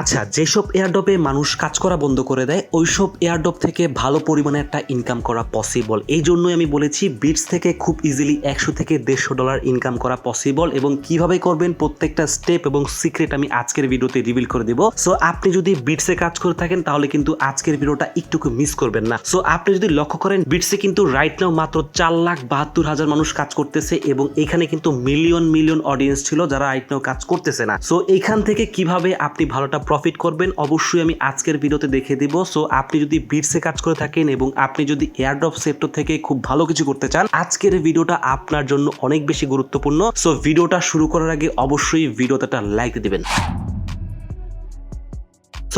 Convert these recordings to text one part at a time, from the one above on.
আচ্ছা যেসব এয়ারডপে মানুষ কাজ করা বন্ধ করে দেয়, ওইসব এয়ারডপ থেকে ভালো পরিমাণে একটা ইনকাম করা পসিবল এই জন্যই আমি বলেছি বিটস থেকে খুব ইজিলি একশো থেকে দেড়শো ডলার ইনকাম করা পসিবল এবং কীভাবে করবেন প্রত্যেকটা স্টেপ এবং সিক্রেট আমি আজকের ভিডিওতে রিভিল করে দেবো। সো আপনি যদি বিটসে কাজ করে থাকেন, তাহলে কিন্তু আজকের ভিডিওটা একটুকু মিস করবেন না। সো আপনি যদি লক্ষ্য করেন বিটসে কিন্তু রাইট নাও মাত্র চার লাখ বাহাত্তর হাজার মানুষ কাজ করতেছে এবং এখানে কিন্তু মিলিয়ন মিলিয়ন অডিয়েন্স ছিল যারা রাইট নাও কাজ করতেছে না। সো এইখান থেকে কীভাবে আপনি ভালোটা প্রফিট করবেন, অবশ্যই আমি আজকের ভিডিওতে দেখে দিব। সো আপনি যদি বিটসে কাজ করে থাকেন এবং আপনি যদি এয়ারড্রপ সেক্টর থেকে খুব ভালো কিছু করতে চান, আজকের ভিডিওটা আপনার জন্য অনেক বেশি গুরুত্বপূর্ণ। সো ভিডিওটা শুরু করার আগে অবশ্যই ভিডিওতে একটা লাইক দিবেন।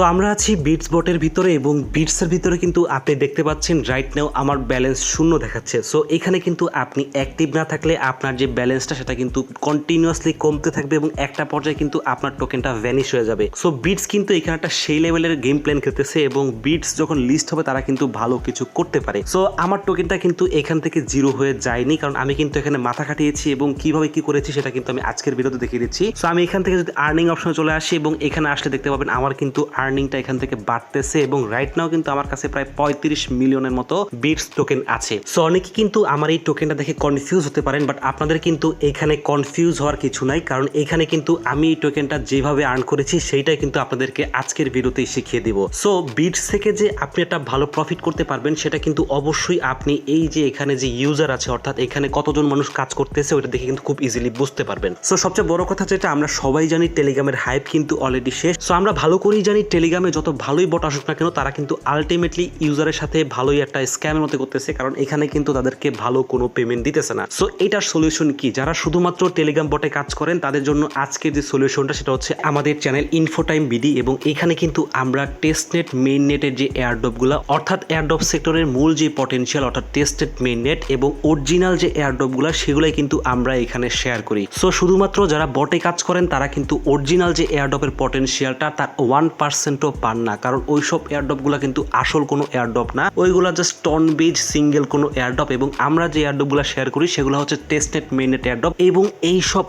সো আমরা আছি বিটস বটের ভিতরে এবং বিটসের ভিতরে কিন্তু আপনি দেখতে পাচ্ছেন রাইট নাও আমার ব্যালেন্স শূন্য দেখাচ্ছে। সো এখানে কিন্তু আপনি অ্যাক্টিভ না থাকলে আপনার যে ব্যালেন্সটা সেটা কিন্তু কন্টিনিউয়াসলি কমতে থাকবে এবং একটা পর্যায়ে কিন্তু আপনার টোকেনটা ভ্যানিশ হয়ে যাবে। সো বিটস কিন্তু এখানে একটা সেই লেভেলের গেম প্ল্যান খেলতেছে এবং বিটস যখন লিস্ট হবে তারা কিন্তু ভালো কিছু করতে পারে। সো আমার টোকেনটা কিন্তু এখান থেকে জিরো হয়ে যায়নি কারণ আমি কিন্তু এখানে মাথা খাটিয়েছি এবং কীভাবে কি করেছি সেটা কিন্তু আমি আজকের ভিডিওতে দেখিয়ে দিচ্ছি। সো আমি এখান থেকে যদি আর্নিং অপশনে চলে আসি এবং এখানে আসলে দেখতে পাবেন আমার কিন্তু আর্নিংটা এখান থেকে বাড়তেছে এবং রাইট নাও কিন্তু আমার কাছে প্রায় পঁয়ত্রিশ মিলিয়নের মতো বিটস টোকেন আছে। সো অনেকে কিন্তু আমার এই টোকেনটা দেখে কনফিউজ হতে পারেন বাট আপনাদের কিন্তু এখানে কনফিউজ হওয়ার কিছু নাই, কারণ এখানে কিন্তু আমি এই টোকেনটা যেভাবে আর্ন করেছি, সেইটাই কিন্তু আপনাদেরকে আজকের ভিডিওতেই শিখিয়ে দিব। সো বিটস থেকে যে আপনি একটা ভালো প্রফিট করতে পারবেন, সেটা কিন্তু অবশ্যই আপনি এই যে এখানে যে ইউজার আছে, অর্থাৎ এখানে কতজন মানুষ কাজ করতেছে, ওইটা দেখে কিন্তু খুব ইজিলি বুঝতে পারবেন। সো সবচেয়ে বড় কথা যেটা, আমরা সবাই জানি টেলিগ্রামের হাইপ কিন্তু অলরেডি শেষ। সো আমরা ভালো করেই জানি টেলিগ্রামে যত ভালোই বট আসুক না কেন, তারা কিন্তু আলটিমেটলি ইউজারের সাথে ভালোই একটা স্ক্যামের মতো করতেছে, কারণ এখানে কিন্তু তাদেরকে ভালো কোনো পেমেন্ট দিতেছে না। সো এটার সলিউশন কি? যারা শুধুমাত্র টেলিগ্রাম বটে কাজ করেন, তাদের জন্য আজকের যে সলিউশনটা সেটা হচ্ছে আমাদের চ্যানেল ইনফোটাইম বিডি এবং এখানে কিন্তু আমরা টেস্টনেট মেইন নেটের যে এয়ারডপগুলো অর্থাৎ এয়ারডপ সেক্টরের মূল যে পটেনশিয়াল অর্থাৎ টেস্টেড মেইন নেট এবং অরিজিনাল যে এয়ারডপগুলো সেগুলোই কিন্তু আমরা এখানে শেয়ার করি। সো শুধুমাত্র যারা বটে কাজ করেন, তারা কিন্তু অরিজিনাল যে এয়ারডপের পটেনশিয়ালটা তার ওয়ান পার্সেন্টও পান না, কারণ ওইসব এয়ারডপগুলো কিন্তু আসল কোনো এয়ারডপ না। ওইগুলো জাস্ট টন বেজ সিঙ্গেল কোনো এয়ারডপ এবং আমরা যে এয়ারডপগুলো শেয়ার করি, সেগুলো হচ্ছে টেস্টনেট মেইনেট এয়ারডপ এবং এই সব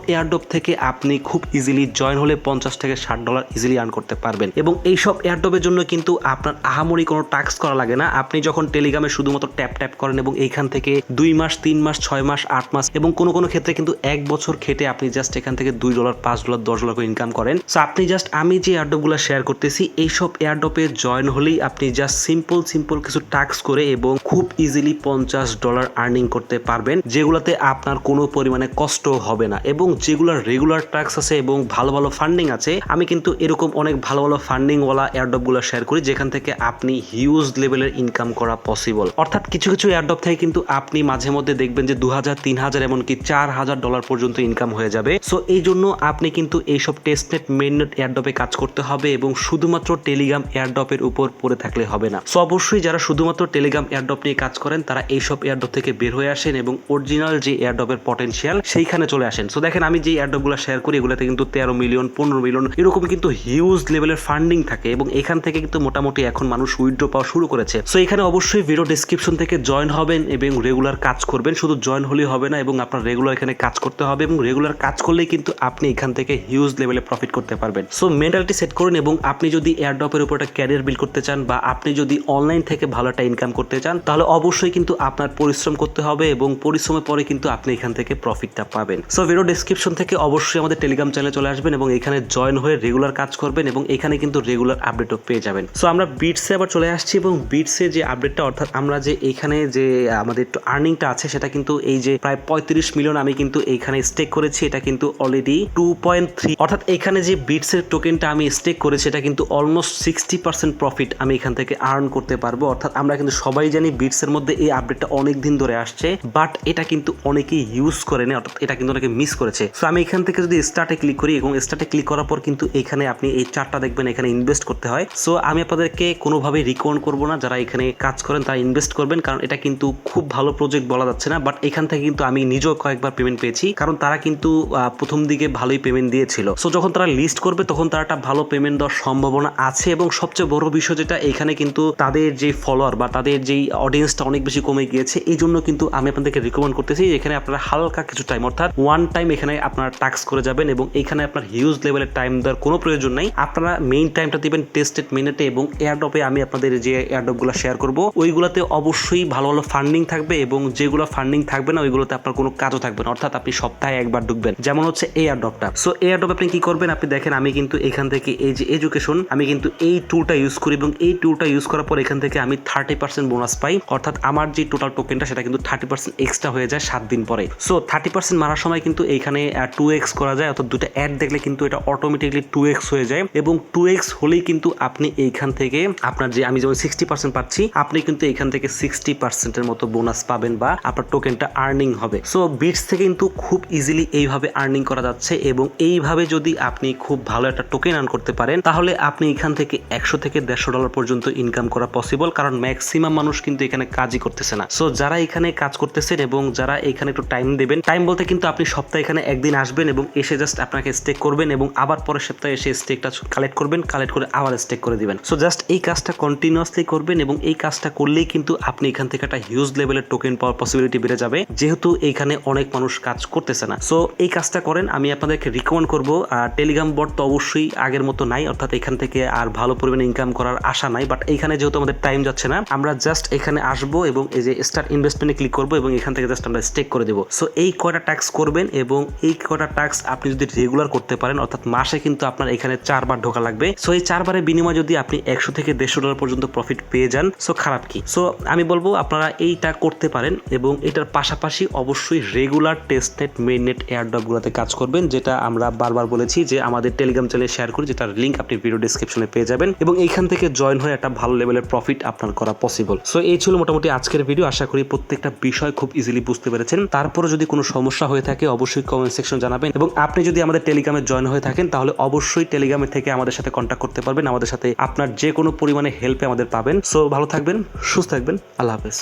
থেকে আপনি খুব ইজিলি জয়েন হলে পঞ্চাশ থেকে ষাট ডলার ইজিলি আর্ন করতে পারবেন। এবং এই সব এয়ারডপের জন্য কিন্তু আপনার আহামরি কোনো টাস্ক করা লাগে না। আপনি যখন টেলিগ্রামে শুধুমাত্র ট্যাপ ট্যাপ করেন এবং এইখান থেকে দুই মাস, তিন মাস, ছয় মাস, আট মাস এবং কোনো কোনো ক্ষেত্রে কিন্তু এক বছর খেটে আপনি জাস্ট এখান থেকে দুই ডলার পাঁচ ডলার দশ ডলার করে ইনকাম করেন। সো আপনি জাস্ট আমি যে এয়ারডপগুলো শেয়ার করতেছি এইসব এয়ারডপে জয়েন হলেই আপনি জাস্ট সিম্পল সিম্পল কিছু টাস্ক করে এবং খুব ইজিলি পঞ্চাশ ডলার আর্নিং করতে পারবেন, যেগুলোতে আপনার কোনো পরিমাণে কষ্ট হবে না। এবং যেগুলোর রেগুলার টাস্ক আছে এবং ভালো ভালো ফান্ডিং আছে, আমি কিন্তু এরকম অনেক ভালো ভালো ফান্ডিংওয়ালা এয়ারডপগুলো শেয়ার করি, যেখান থেকে আপনি হিউজ লেভেলের ইনকাম করা পসিবল অর্থাৎ কিছু কিছু এয়ারডপ থেকে কিন্তু আপনি মাঝে মধ্যে দেখবেন যে দু হাজার তিন হাজার এমনকি চার হাজার ডলার পর্যন্ত ইনকাম হয়ে যাবে। সো এই জন্য আপনি কিন্তু এইসব টেস্টনেট মেইননেট এয়ারডপে কাজ করতে হবে এবং শুধুমাত্র টেলিগ্রাম এয়ারডপের উপর পড়ে থাকলে হবে না। সো অবশ্যই যারা শুধুমাত্র টেলিগ্রাম এয়ারডপ নিয়ে কাজ করেন, তারা এইসব এয়ারডপ থেকে বের হয়ে আসেন এবং অরিজিনাল যে এয়ারডপের পটেনশিয়াল সেইখানে চলে আসেন। সো দেখেন, আমি যে এয়ারডপগুলো শেয়ার করি, এগুলোতে কিন্তু তেরো মিলিয়ন পনেরো মিলিয়ন এরকম কিন্তু হিউজ লেভেলের ফান্ডিং থাকে এবং এখান থেকে কিন্তু মোটামুটি এখন মানুষ উইথড্র পাওয়া শুরু করেছে। সো এখানে অবশ্যই ভিডিও ডিসক্রিপশন থেকে জয়েন হবেন এবং রেগুলার কাজ করবেন। শুধু জয়েন হলেই হবে না এবং আপনার রেগুলার এখানে কাজ করতে হবে এবং রেগুলার কাজ করলেই কিন্তু আপনি এখান থেকে হিউজ লেভেলে প্রফিট করতে পারবেন। সো মেন্টালিটি সেট করুন এবং আপনি যদি এয়ারডপের উপর একটা ক্যারিয়ার বিল্ড করতে চান বা আপনি যদি অনলাইন থেকে ভালো একটা ইনকাম করতে চান, তাহলে অবশ্যই কিন্তু আপনার পরিশ্রম করতে হবে এবং পরিশ্রমের পরে কিন্তু আপনি এখান থেকে প্রফিটটা পাবেন। সো ভিডিও ডিসক্রিপশন থেকে অবশ্যই আমাদের টেলিগ্রাম চ্যানেলে চলে আসবেন এবং এখানে জয়েন হয়ে রেগুলার কাজ করবেন এবং এখানে কিন্তু রেগুলার আপডেটও পেয়ে যাবেন। সো আমরা বিটসে আবার চলে আসছি এবং বিটসে যে আপডেটটা অর্থাৎ আমরা যে এখানে যে আমাদের একটু আর্নিংটা আছে, সেটা কিন্তু এই যে প্রায় পঁয়ত্রিশ মিলিয়ন আমি কিন্তু এইখানে স্টেক করেছি, এটা কিন্তু অলরেডি টু পয়েন্ট থ্রি অর্থাৎ এখানে যে বিটসের টোকেনটা আমি স্টেক করেছি, এটা কিন্তু অলমোস্ট সিক্সটি পার্সেন্ট প্রফিট আমি এখান থেকে আর্ন করতে পারব। অর্থাৎ আমরা কিন্তু সবাই জানি বিটসের মধ্যে এই আপডেটটা অনেক দিন ধরে আসছে বাট এটা কিন্তু অনেকেই ইউজ করে না অর্থাৎ এটা কিন্তু অনেকে মিস করেছে। সো আমি এখান থেকে যদি স্টার্টে ক্লিক করি, এবং স্টার্টে ক্লিক করার পর কিন্তু এখানে আপনি এই চারটা দেখবেন, এখানে ইনভেস্ট করতে হয়। সো আমি আপনাদেরকে কোনোভাবে রিকমেন্ড করব না, যারা এখানে কাজ করেন তারা ইনভেস্ট করবেন, কারণ এটা কিন্তু খুব ভালো প্রজেক্ট বলা যাচ্ছে না বাট এখান থেকে কিন্তু আমি নিজেও কয়েকবার পেমেন্ট পেয়েছি, কারণ তারা কিন্তু প্রথম দিকে ভালোই পেমেন্ট দিয়েছিল। সো যখন তারা লিস্ট করবে, তখন তারা একটা ভালো পেমেন্ট দেওয়ার সম্ভাবনা সম্ভাবনা আছে এবং সবচেয়ে বড় বিষয় যেটা, এখানে কিন্তু তাদের যে ফলোয়ার বা তাদের যেই অডিয়েন্সটা অনেক বেশি কমে গিয়েছে, এই জন্য কিন্তু আমি আপনাদেরকে রিকমেন্ড করতেছি এখানে আপনারা হালকা কিছু টাইম অর্থাৎ ওয়ান টাইম এখানে আপনারা টাস্ক করে যাবেন এবং এখানে আপনার হিউজ লেভেলের টাইম দেওয়ার কোনো প্রয়োজন নাই। আপনারা মেইন টাইমটা দিবেন টেস্টেড মিনিটে এবং এয়ারডপে আমি আপনাদের যে এয়ারডপগুলো শেয়ার করব, ওইগুলোতে অবশ্যই ভালো ভালো ফান্ডিং থাকবে এবং যেগুলো ফান্ডিং থাকবে না, ওইগুলোতে আপনার কোনো কাজও থাকবে না, অর্থাৎ আপনি সপ্তাহে একবার ঢুকবেন। যেমন হচ্ছে এয়ারডপটা সো এয়ারডপ আপনি কি করবেন? আপনি দেখেন, আমি কিন্তু এখান থেকে এই যে এডুকেশন আমি কিন্তু এই টুলটা ইউজ করি এবং এই টুলটা ইউজ করার পর এখান থেকে আমি থার্টি পার্সেন্ট বোনাস পাই। অর্থাৎ আমার যে টোটাল টোকেনটা সেটা কিন্তু থার্টি পার্সেন্ট এক্সট্রা হয়ে যায় সাত দিন পরে। সো থার্টি পার্সেন্ট মারার সময় কিন্তু এইখানে টু এক্স করা যায়, অর্থাৎ দুটো অ্যাড দেখলে কিন্তু এটা অটোমেটিকলি টু এক্স হয়ে যায় এবং টু এক্স হলেই কিন্তু আপনি এইখান থেকে আপনার যে, আমি যেমন সিক্সটি পার্সেন্ট পাচ্ছি, আপনি কিন্তু এখান থেকে সিক্সটি পার্সেন্টের মতো বোনাস পাবেন বা আপনার টোকেনটা আর্নিং হবে। সো বিটস থেকে কিন্তু খুব ইজিলি এইভাবে আর্নিং করা যাচ্ছে এবং এইভাবে যদি আপনি খুব ভালো একটা টোকেন আর্ন করতে পারেন, তাহলে আপনি এখান থেকে একশো থেকে দেড়শো ডলার পর্যন্ত ইনকাম করা পসিবল কারণ ম্যাক্সিমাম মানুষ কিন্তু এখানে কাজই করতেছে না। সো যারা এখানে কাজ করতেছেন এবং যারা এখানে একটু টাইম দেবেন টাইম বলতে কিন্তু আপনি সপ্তাহে এখানে একদিন আসবেন এবং এসে জাস্ট আপনাকে স্টেক করবেন এবং আবার পরের সপ্তাহে এসে স্টেকটা কালেক্ট করবেন কালেক্ট করে আবার স্টেক করে দিবেন। সো জাস্ট এই কাজটা কন্টিনিউয়াসলি করবেন এবং এই কাজটা করলেই কিন্তু আপনি এখান থেকে একটা হিউজ লেভেলের টোকেন পাওয়ার পসিবিলিটি বেড়ে যাবে, যেহেতু এখানে অনেক মানুষ কাজ করতেছে না। সো এই কাজটা করেন, আমি আপনাদেরকে রিকমেন্ড করব। টেলিগ্রাম বট তো অবশ্যই আগের মতো নাই, অর্থাৎ এখান থেকে আর ভালো পরিমাণে ইনকাম করার আশা নাই বাট এখানে যেহেতু আমাদের টাইম যাচ্ছে না, আমরা জাস্ট এখানে আসব এবং এই যে স্টার্ট ইনভেস্টমেন্টে ক্লিক করব এবং এখান থেকে জাস্ট আমরা স্টেক করে দেবো। সো এই কয়টা ট্যাক্স করবেন এবং এই কয়টা ট্যাক্স আপনি যদি রেগুলার করতে পারেন, অর্থাৎ মাসে কিন্তু আপনার এখানে চারবার ঢোকা লাগবে। সো এই চারবারের বিনিময়ে যদি আপনি একশো থেকে দেড়শো ডলার পর্যন্ত প্রফিট পেয়ে যান সো খারাপ কি? সো আমি বলব আপনারা এইটা করতে পারেন এবং এটার পাশাপাশি অবশ্যই রেগুলার টেস্টনেট মেইননেট এয়ারডপগুলোতে কাজ করবেন, যেটা আমরা বারবার বলেছি যে আমাদের টেলিগ্রাম চ্যানেলে শেয়ার করি, যেটার লিঙ্ক আপনি ভিডিও ডিসক্রিপশনে পেয়ে যাবেন এবং এইখান থেকে জয়েন হয়ে একটা ভালো লেভেলের প্রফিট আপনার করা পসিবল সো এই ছিল মোটামুটি আজকের ভিডিও আশা করি প্রত্যেকটা বিষয় খুব ইজিলি বুঝতে পেরেছেন। তারপরে যদি কোনো সমস্যা হয়ে থাকে, অবশ্যই কমেন্ট সেকশন জানাবেন এবং আপনি যদি আমাদের টেলিগ্রামে জয়েন হয়ে থাকেন, তাহলে অবশ্যই টেলিগ্রামে থেকে আমাদের সাথে কন্ট্যাক্ট করতে পারবেন। আমাদের সাথে আপনার যে কোনো পরিমাণে হেল্পে আমাদের পাবেন। সো ভালো থাকবেন, সুস্থ থাকবেন। আল্লাহ হাফেজ।